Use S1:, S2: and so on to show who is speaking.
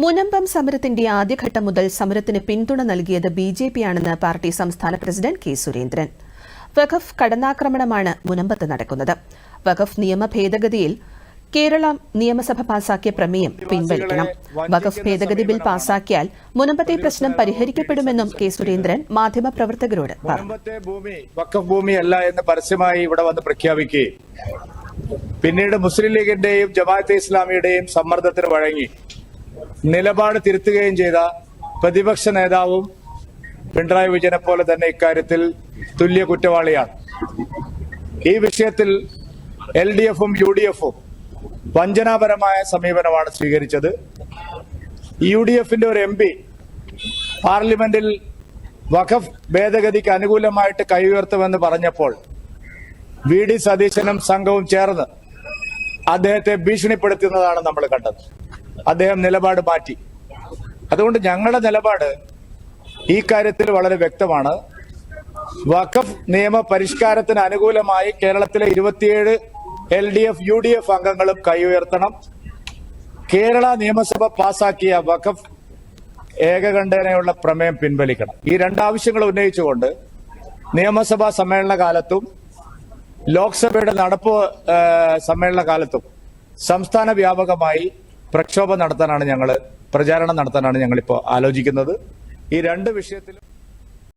S1: മുനമ്പം സമരത്തിന്റെ ആദ്യഘട്ടം മുതൽ സമരത്തിന് പിന്തുണ നൽകിയത് ബി ജെ പിയാണെന്ന് പാർട്ടി സംസ്ഥാന പ്രസിഡന്റ് കെ സുരേന്ദ്രൻ. വഖഫ് കടന്നാക്രമണമാണ് മുനമ്പത്ത് നടക്കുന്നത്. വഖഫ് നിയമ ഭേദഗതിയിൽ കേരള നിയമസഭ പാസാക്കിയ പ്രമേയം പിൻവലിക്കണം. വഖഫ് ഭേദഗതി ബിൽ പാസാക്കിയാൽ മുനമ്പത്തെ പ്രശ്നം പരിഹരിക്കപ്പെടുമെന്നും കെ സുരേന്ദ്രൻ മാധ്യമപ്രവർത്തകരോട്
S2: എന്ന് പരസ്യമായി വന്ന് പിന്നീട് മുസ്ലിം ലീഗിന്റെയും ജമാഅത്തെ ഇസ്ലാമിയുടെയും സമ്മർദ്ദത്തിന് വഴങ്ങി. നിലപാട് തിരുത്തുകയും ചെയ്ത പ്രതിപക്ഷ നേതാവും പിണറായി വിജയനെ പോലെ തന്നെ ഇക്കാര്യത്തിൽ തുല്യ കുറ്റവാളിയാണ്. ഈ വിഷയത്തിൽ എൽ ഡി എഫും യു ഡി എഫും വഞ്ചനാപരമായ സമീപനമാണ് സ്വീകരിച്ചത്. യു ഡി എഫിന്റെ ഒരു എം പി പാർലമെന്റിൽ വഖഫ് ഭേദഗതിക്ക് അനുകൂലമായിട്ട് കൈ ഉയർത്തുമെന്ന് പറഞ്ഞപ്പോൾ വി ഡി സതീശനും സംഘവും ചേർന്ന് അദ്ദേഹത്തെ ഭീഷണിപ്പെടുത്തുന്നതാണ് നമ്മൾ കണ്ടത്. അദ്ദേഹം നിലപാട് മാറ്റി. അതുകൊണ്ട് ഞങ്ങളുടെ നിലപാട് ഈ കാര്യത്തിൽ വളരെ വ്യക്തമാണ്. വഖഫ് നിയമ പരിഷ്കാരത്തിന് അനുകൂലമായി കേരളത്തിലെ ഇരുപത്തിയേഴ് L D F U D F അംഗങ്ങളും കൈയുയർത്തണം കേരള നിയമസഭ പാസാക്കിയ വഖഫ് ഏകകണ്ഠേനയുള്ള പ്രമേയം പിൻവലിക്കണം. ഈ രണ്ടാവശ്യങ്ങൾ ഉന്നയിച്ചുകൊണ്ട് നിയമസഭാ സമ്മേളന കാലത്തും ലോക്സഭയുടെ നടപ്പ് സമ്മേളന കാലത്തും സംസ്ഥാന വ്യാപകമായി പ്രക്ഷോഭം നടത്താനാണ് ഞങ്ങൾ പ്രചാരണം നടത്താനാണ് ഞങ്ങളിപ്പോൾ ആലോചിക്കുന്നത്. ഈ രണ്ട് വിഷയത്തിലും